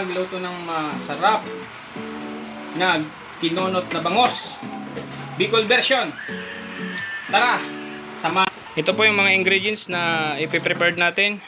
Nagluto ng masarap na kinunot na bangos. Bicol version. Tara, sama. Ito po yung mga ingredients na ipiprepared natin.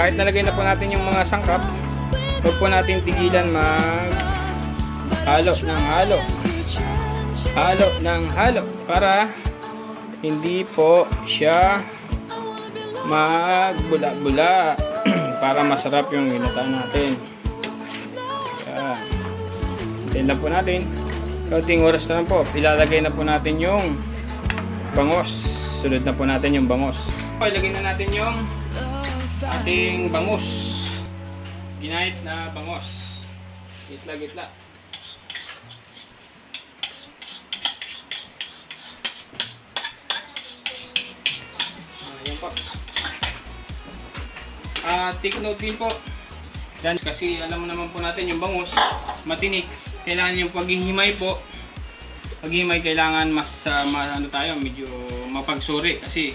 Kahit nalagay na po natin yung mga sangkap, huwag po natin tigilan mag halo ng halo. Halo ng halo para hindi po siya magbula-bula para masarap yung ginata natin. Yan. Hintayin lang po natin. Kaunting oras na lang po. Ilalagay na po natin yung bangos. Sunod na po natin yung bangos. Ilagay na natin yung ating bangus. Ginahit na bangos. Gitla-gitla. Ayan po. Ah, take note din po. Yan, kasi alam mo naman po natin yung bangus, matinik. Kailangan yung paghihimay po. Paghihimay kailangan mas, ah, ma- ano tayo, medyo mapagsuri. Kasi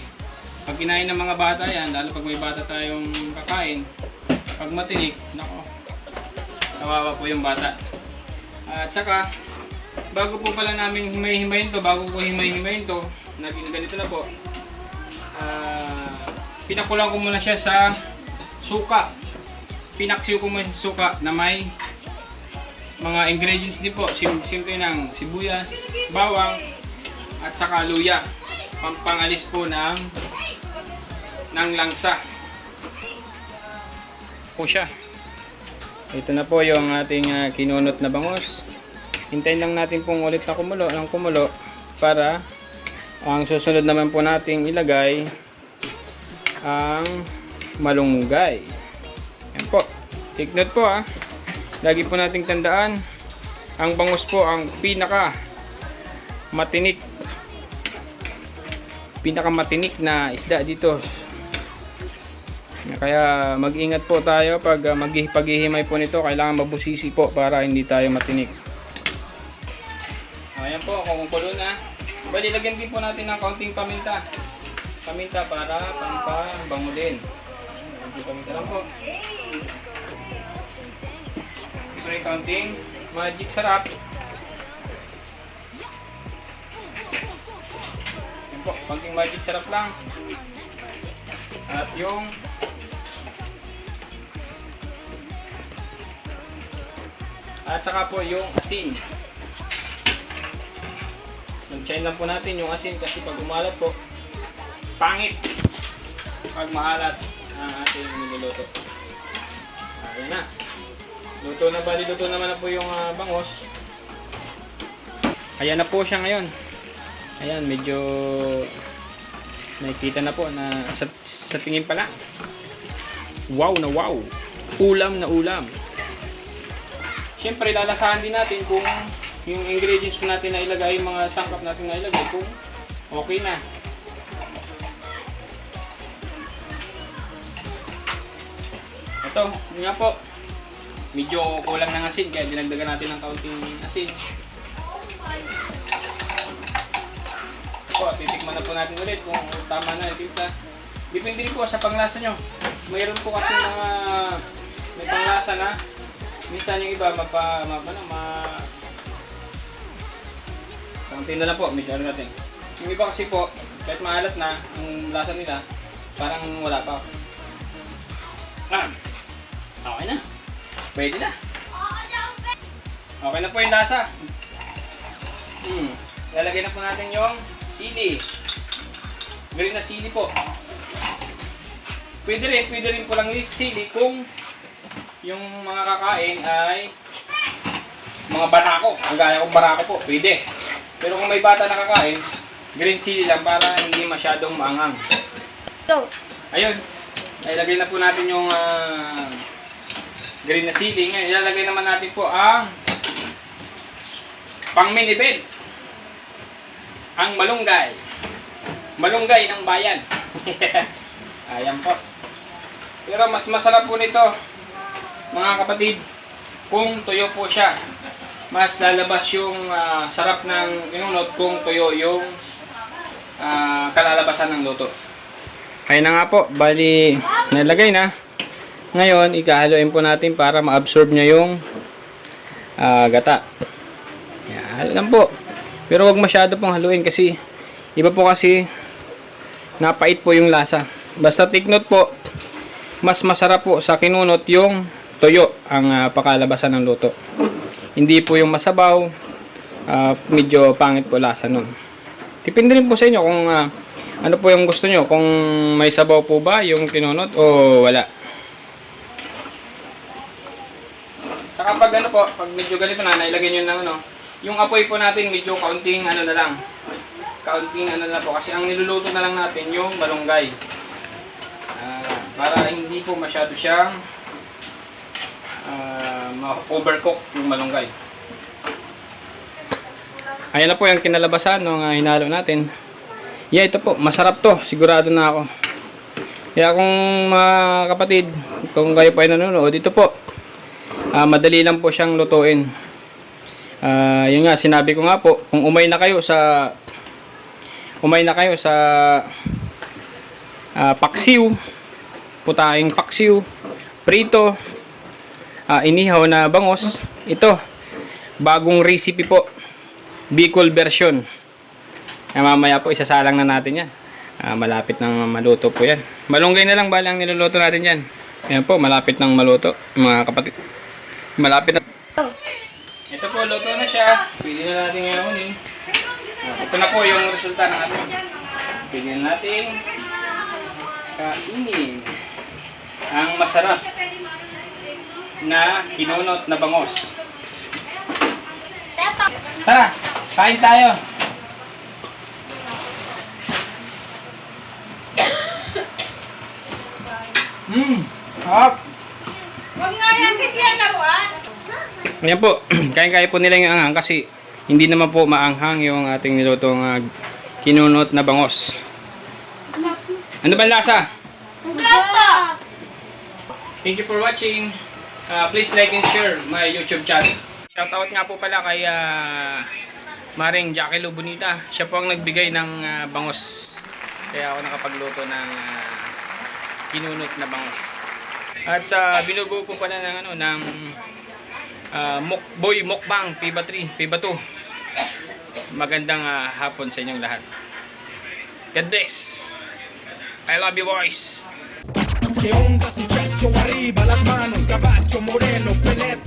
pag kinain ng mga bata yan, lalo pag may bata tayong kakain, pag matinik, nako, kawawa po yung bata. At saka, bago po pala namin himay-himayin to, bago po himay-himayin to, na ganito na po, ah, pinakulang ko muna siya sa suka. Pinaksiw ko muna sa suka na may mga ingredients din po. Sim simple ng sibuyas, bawang, at saka luya. Pampangalis po ng ng langsa. Po siya. Ito na po yung ating ah, kinunot na bangos. Hintayin lang natin pong ulit na kumulo, ng kumulo para ang susunod naman po nating ilagay ang malunggay. Yan po. Take po ah. Lagi po nating tandaan ang bangus po ang pinaka matinik pinaka matinik na isda dito kaya mag-ingat po tayo pag uh, maghihimay po nito. Kailangan mabusisi po para hindi tayo matinik. Ayan po kumukulo na. Bali lagyan din po natin ng kaunting paminta. Paminta para pampabango din Kaunting paminta lang po. Ito yung kaunting magic sarap. Yan po, konting magic sarap lang. At yung At saka po yung asin. Hintayin lang po natin yung asin kasi pag umalat po, pangit. Pag maalat ang ating niluluto. Ayan na. Luto na bali, luto naman na po yung ah, bangos. Ayan na po siya ngayon. Ayan, medyo nakikita na po na sa, sa tingin pala. Wow na wow. Ulam na ulam. Siyempre, lalasahan din natin kung yung ingredients natin na ilagay, yung mga sangkap natin na ilagay, kung okay na. Ito, yun nga po. Medyo kulang ng asin, kaya dinagdagan natin ng kaunting asin. Po, titikman na po natin ulit kung tama na yung timpla. Depende rin po sa panglasa nyo. Mayroon po kasi mga may panglasa na minsan yung iba mapa, mapa ano, ma Kaunti na lang po, medyo ano natin. Yung iba kasi po, kahit maalat na ang lasa nila, parang wala pa. Ah, okay na. Pwede na. Okay na po yung lasa. Hmm. Lalagay na po natin yung sili. Green na sili po. Pwede rin, pwede rin po lang yung sili kung yung mga kakain ay mga barako. Ang gaya kong barako po, pwede. Pero kung may bata na kakain, green chili lang para hindi masyadong maanghang. Go. Ayun, ilagay na po natin yung ah, green na sili. Ngayon, ilalagay naman natin po ang pang minibed. Ang malunggay. Malunggay ng bayan. Ayan po. Pero mas masarap po nito, mga kapatid, kung tuyo po siya. Mas lalabas yung ah, sarap ng inunod kung tuyo yung ah, kalalabasan ng luto. Kaya na nga po, bali nalagay na. Ngayon, ikahaluin po natin para ma-absorb niya yung ah, gata. Yan, lang po. Pero wag masyado pong haluin kasi iba po kasi napait po yung lasa. Basta take note po, mas masarap po sa kinunot yung toyo ang ah, pakalabasan ng luto. Hindi po yung masabaw, ah, medyo pangit po lasa nun. Depende rin po sa inyo kung ah, ano po yung gusto nyo. Kung may sabaw po ba yung kinunot o wala. Saka pag ano po, pag medyo ganito na, nailagay nyo ng ano, yung apoy po natin medyo kaunting ano na lang. Kaunting ano na po. Kasi ang niluluto na lang natin yung malunggay. Ah, para hindi po masyado siyang ah, ma-overcook yung malunggay. Ayan na po yung kinalabasan ng uh, hinalo natin. Yeah, ito po. Masarap to. Sigurado na ako. Kaya kung mga kapatid, kung kayo po ay nanonood, ito po. Ah, madali lang po siyang lutuin. Ah, yun nga, sinabi ko nga po, kung umay na kayo sa umay na kayo sa ah, paksiw, putahing paksiw, prito, ah, inihaw na bangos, ito, bagong recipe po, Bicol version. Ah, mamaya po, isasalang na natin yan. Ah, malapit nang maluto po yan. Malunggay na lang bala ang niluluto natin yan. Ayan po, malapit nang maluto, mga kapatid. Malapit na. Ito po, luto na siya. Pwede na natin ngayon eh. Ito na po yung resulta ng ating. Pwede na natin kainin ang masarap na kinunot na bangos. Tara, kain tayo. Mmm, sarap. Huwag nga yan, kaya laruan. Ayan po, kaya-kaya po nila yung anghang kasi hindi naman po maanghang yung ating nilutong uh, kinunot na bangos. Ano ba lasa? Gata. Thank you for watching. Uh, please like and share my YouTube channel. Shoutout nga po pala kay uh, Maring Jackie Lo Bonita. Siya po ang nagbigay ng uh, bangos. Kaya ako nakapagluto ng uh, kinunot na bangos. At sa binubuo po pala ng ano ng uh, Mokboy Mokbang Piba 3, Piba 2. Magandang uh, hapon sa inyong lahat. God bless. I love you boys. Arriba, las manos, cabacho moreno, penetra.